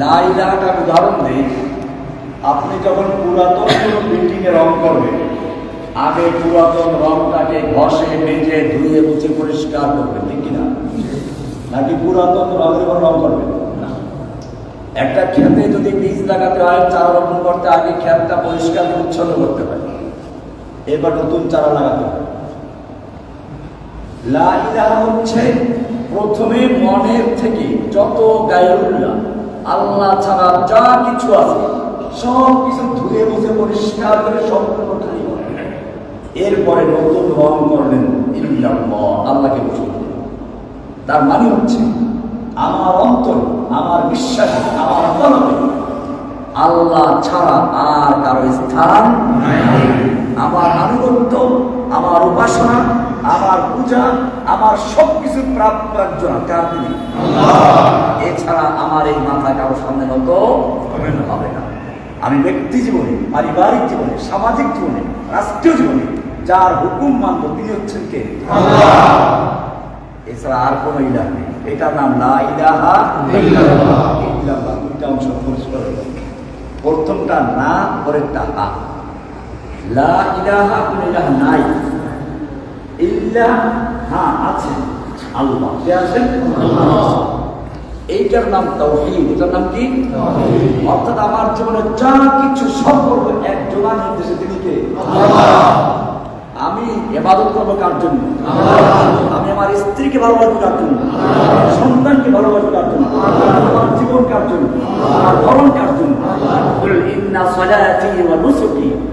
লাইলাহাটার উদাহরণ দিই আপনি যখন পুরাতন কোনো বিল্ডিংয়ে রং করবেন, আগে পুরাতন রংটাকে ঘষে মেজে ধুয়ে, মুছে, পরিষ্কার করবেন, ঠিক কিনা? নাকি পুরাতন রঙের উপর রং করবেন? একটা ক্ষেতে যদি বীজ লাগাতে হয়, চারা রোপণ করতে, আগে ক্ষেতটা পরিষ্কার পরিচ্ছন্ন করতে হয়। এবার নতুন চারা লাগাতে হয়। লা হচ্ছে প্রথমে মনের থেকে যত গায়রুল্লাহ আল্লাহ ছাড়া যা কিছু আছে, সব কিছু ধুয়ে মুছে পরিষ্কার করে সম্পূর্ণ খালি করে এরপরে নতুন রং করলেন আল্লাহকে বুঝুন তার মানে হচ্ছে, আমার অন্তর, আমার বিশ্বাস, আমার কলমে আল্লাহ ছাড়া আর কারও স্থান আমার আনুগত্য আমার উপাসনা আমার পূজা আমার সবকিছু প্রাপ্য একজন। কার তিনি? এছাড়া আমার এই মাথা কারোর সামনে নত হবে না আমি ব্যক্তি জীবনে পারিবারিক জীবনে সামাজিক জীবনে রাষ্ট্রীয় জীবনে যার হুকুম মানব তিনি হচ্ছেন কে? এছাড়া আর কোনো ইলাহ নেই। এটার নাম লা ইলাহা ইল্লাল্লাহ। দুইটা অংশ পরিষ্কার প্রথমটা না পরেরটা হা লা ইলাহা ইলাহ নাই। ইল্লা হ্যাঁ আল্লাহ কে আছেন এইটার নাম তাওহীদ। এটার নাম কি? অর্থাৎ আমার জীবনে যা কিছু সম্পর্ক এক নির্দেশে তিনি কে? আমি এবাদত করব কার জন্য? আমি আমার স্ত্রীকে ভালোবাসবো কার জন্য? সন্তানকে ভালোবাসবো কার জন্য? আমার জীবন কার জন্য? আমার ধরন কার জন্য? ইন্না সলাতি ওয়া নুসুকি।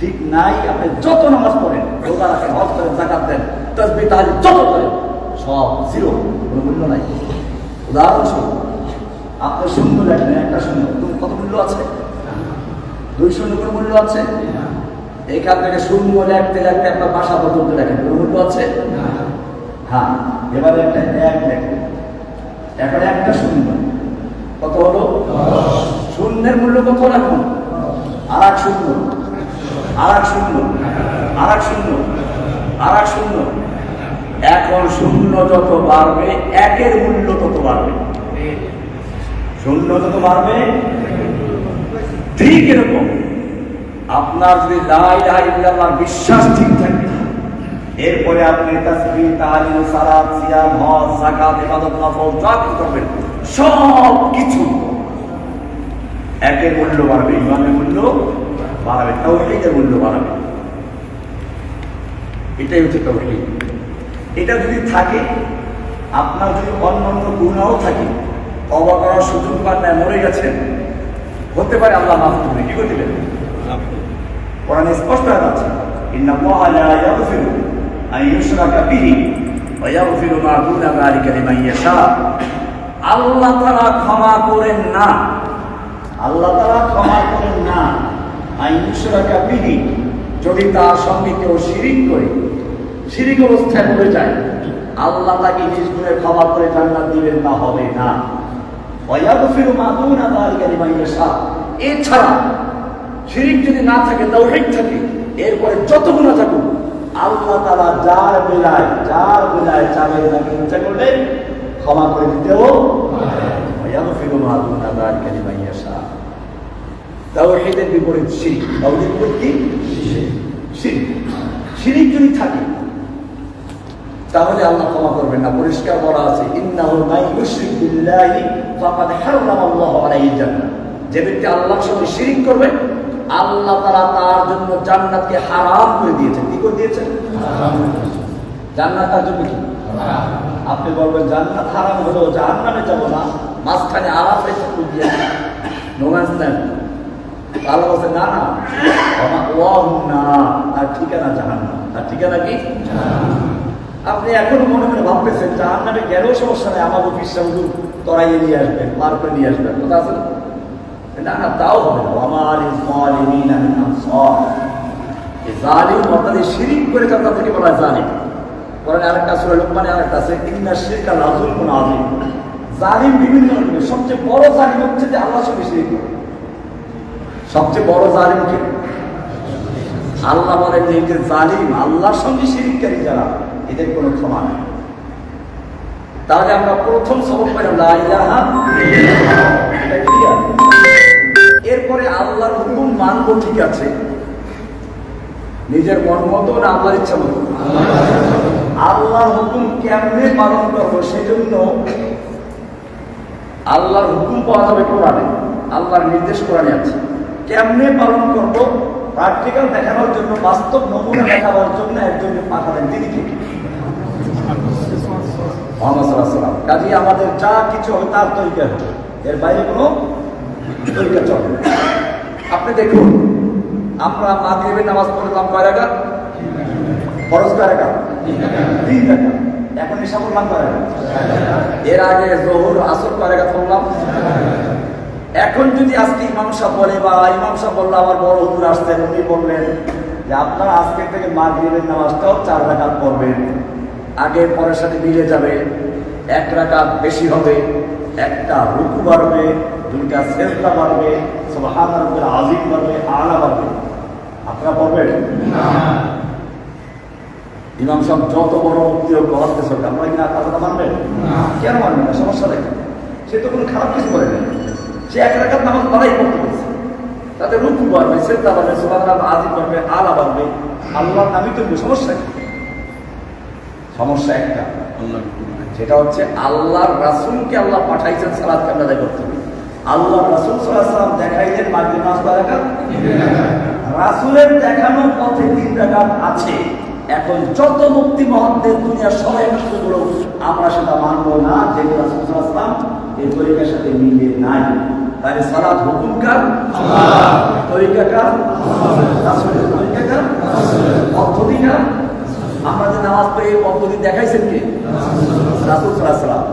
ঠিক নাই, আপনি যত নামাজ পড়েন, রোজা রাখেন, হজ করেন জাকাত দেন তসবি তাহলে যত করেন, সব জিরো, কোনো মূল্য নাই। উদাহরণস্বরূপ আপনি শূন্য লেখেন একটা শূন্য কত মূল্য আছে? দুই শূন্য কোনো মূল্য আছে? এখান থেকে শূন্য লেখতে লেখতে আপনার বাসা পর্যন্ত লেখেন কোনো মূল্য আছে? হ্যাঁ এবারে একটা এক লেখেন এখন একটা শূন্য। কত হলো? শূন্যের মূল্য কত রাখুন? আর এক শূন্য। আর এক শূন্য আর এক শূন্য আর এক শূন্য। এখন শূন্য যত বাড়বে, একের মূল্য তত বাড়বে। শূন্য যত বাড়বে, ঠিক এরকম। আপনার যদি বিশ্বাস ঠিক থাকে, এরপরে আপনি তাসবিহ তাহলিল সালাত, সিয়াম নফল, যা কিছু করবেন সব কিছু একের মূল্য বাড়বে, ইমানের মূল্য বাড়াবে তাওহীদের মূল্য বাড়াবে এটাই হচ্ছে তাওহীদ। এটা যদি থাকে, আপনার যদি অন্য অন্য গুণাও থাকে অবাক করার সুযোগ পান না মরে গেছেন হতে পারে আল্লাহ মাফ করবে। কি করে দিলেন কোরআনে স্পষ্ট হয়ে আছে, ইন্না আল্লাহ লা ইয়াগফিরু আন ইউশরাকা বিহি ওয়া ইয়াগফিরু মা দুনা যালিকা লিমান ইয়াশা। আল্লাহ তাআলা ক্ষমা করেন না। আল্লাহ তাআলা ক্ষমা করেন না। আন ইউশরাকা বিহি যদি তার সঙ্গে কেউ শিরিক করে শিরিক অবস্থায় পড়ে যায়, আল্লাহ তাকে গুণে ক্ষমা করে জান্নাত দিবেন না, হবে না। ওয়া ইয়াগফিরু মা দুনা যালিকা লিমান এছাড়া শিরিক যদি না থাকে তাওহীদ থাকে, এরপরে যত গুণা থাকুক, আল্লাহ তাআলা যার বেলায় যার বেলায় চাবে তাকে ইচ্ছা করলে ক্ষমা করে দিতেও ওয়ায়াগফিরু মা দুনা যালিকা লিমান ইয়াশা। তাওহীদের বিপরীত শিরিক। তাওহীদের বিপরীত কি? শিরিক। শিরিক। যদি থাকে তাহলে আল্লাহ ক্ষমা করবেন না। পরিষ্কার বলা আছে ইন্নাহু মান ইউশরিক বিল্লাহি ফাকাদ হারামাল্লাহু আলাইহি জান্নাহ যে ব্যক্তি আল্লাহর সঙ্গে শিরিক করবে আল্লাহ তাআলা তার জন্য জান্নাতকে হারাম করে দিয়েছেন। কি করে দিয়েছেন? জান্নাত তার জন্য কি? আপনি বলবেন জান্নাত হারাম হলো জাহান্নামে যাব না। মাঝখানে আরাফে চক্র দিয়ে ল্যান্ড আল্লাহ বলছে না? না ওয়াহুম না। তার ঠিকানা জাহান্নাম। তার ঠিকানা কি? আপনি এখনও মনে মনে ভাবতেছেন জাহান নামে গেলেও সমস্যা নেই আমার অফিস তরাইয়ে নিয়ে আসবেন পার করে নিয়ে আসবেন কথা আছে না? না না তাও হবে না। আমার জালিমিন আমি আনসার। এই জালিম অর্থাৎ এই শিরিক করে যারা তাদেরকে বলা জালিম পরে আরেকটা সুরে লোকমানে আরেকটা আছে ইন্না শিরকা লাজুল কোন আজিম জালিম বিভিন্ন রকমের সবচেয়ে বড় জালিম হচ্ছে যে আল্লাহর সঙ্গে শিরিক করে। সবচেয়ে বড় জালিম কে? আল্লাহ বলেন যে যে জালিম, আল্লাহর সঙ্গে শিরিককারী যারা, এদের কোনো ক্ষমা নেই। তাহলে আমরা প্রথম সবক। এটা? এরপরে আল্লাহর হুকুম মানবো ঠিক আছে। নিজের মন মতো না আল্লাহর ইচ্ছা মতো? আল্লাহর হুকুম কেমনে পালন করব সেজন্য আল্লাহর হুকুম পাওয়া যাবে কোরআনে। আল্লাহর নির্দেশ কোরআনে আছে। কেমনে পালন করব? প্র্যাকটিক্যাল দেখানোর জন্য, বাস্তব নমুনা দেখাবার জন্য একজনকে পাঠালেন। তিনি কে? মোহাম্মদ সাল্লাহ কাজে আমাদের যা কিছু হবে তার তরিকা এর বাইরে কোনো তরিকা চলে না। আপনি দেখুন, আমরা মাগরিবের নামাজ পড়লাম কয় রাখা খরচ কয় রাখা তিন টাকা এখন এসা করলাম কয় রাখা এর আগে জহুর, আসর কয় রাখা পড়লাম? এখন যদি আজকে ইমাম সাহেব বলে বা ইমাম সাহেব বলল আমার বড় হুজুর আসছেন উনি বললেন যে আপনার আজকে থেকে মা মাগরিবের নামাজটাও চার রাকাত পড়বেন। আগে পরের সাথে মিলে যাবে এক রাকাত বেশি হবে একটা রুকু বাড়বে দুইটা সেজদা বাড়বে সুবহান রাব্বিল আযীম বাড়বে আলা বাড়বে। আপনারা পড়বেন? ইমাম সাহেব যত বড় মুক্তি হোক চলবে আমরা কি না কথাটা মানবেন? কেন মানবেন না? সমস্যা নেই। সে তো কোনো খারাপ কিছু করে না সে এক রাখাত নামাজ তারাই পড়তে পেরেছে তাতে রুকু বাড়বে সেদ্ধা বাড়বে সুবাহ আজিম বাড়বে, আলা বাড়বে। আল্লাহ নামই তো সমস্যা কি? সমস্যা একটা সেটা হচ্ছে, আল্লাহর রাসুলকে আল্লাহ পাঠাইছেন সালাদ কামনা আদায় করতে আল্লাহ রাসুল সাল্লাম দেখাইলেন মাঝে নামাজ রাখাত রাসুলের দেখানো পথে তিন রাখাত আছে। এখন যত মুক্তি মহত্বের দুনিয়ার সবাই মুক্তিগুলো আমরা সেটা মানবো না যে রাসুল সাল্লাম এই তরিকার সাথে মিলে নাই। তাহলে সালাদ হুকুমকার তরিকাকার রাসুলের তরিকাকার পদ্ধতিকার আমরা যে নামাজ পড়ে এই পদ্ধতি দেখাইছেন কে? রাসুল। সাল্লাম।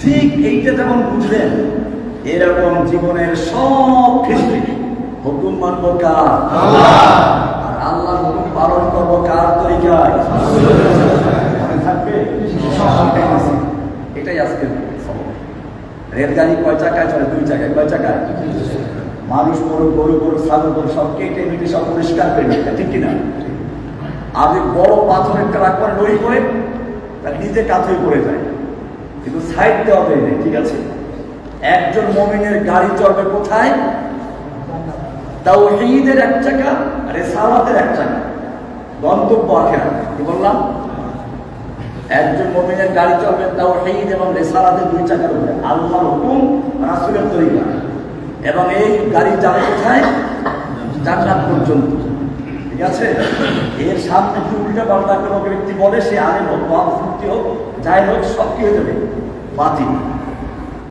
ঠিক এইটা যেমন বুঝলেন এরকম জীবনের সব ক্ষেত্রে হুকুম মানব কার? আর আল্লাহর হুকুম পালন করব কার তরিকায়? থাকবে? এটাই আছে। রেলগাড়ি কয় চাকায় চলে? দুই চাকায়। কয় চাকায়? মানুষ গরু গরু গরু, ছাগল, গরু, সব কেটে মেটে সব পরিষ্কার করে নিতে, ঠিক কিনা? আগে বড় পাথরের ট্রাক করে লড়ি করে, তার নিজে কাঁথে পড়ে যায়। কিন্তু সাইড দেওয়া যায়, ঠিক আছে? একজন মমিনের গাড়ি চলবে কোথায়? তাও ঈদের এক চাকা আর সালাতের এক চাকা। গন্তব্য আখেরা কি বললাম? একজন মমিনের গাড়ি চলবে, তাও ঈদ এবং রেসারাতে দুই চাকার উপরে। আল্লাহর হুকুম, রাসুলের তরিকা। এবং এই গাড়ি যাবে কোথায়? জান্নাত পর্যন্ত। ঠিক আছে? এর সামনে উল্টা পাল্টা কোনো ব্যক্তি বলে, সে আগে হোক বা হোক, যাই হোক, সব কি হয়ে যাবে? বাতিল।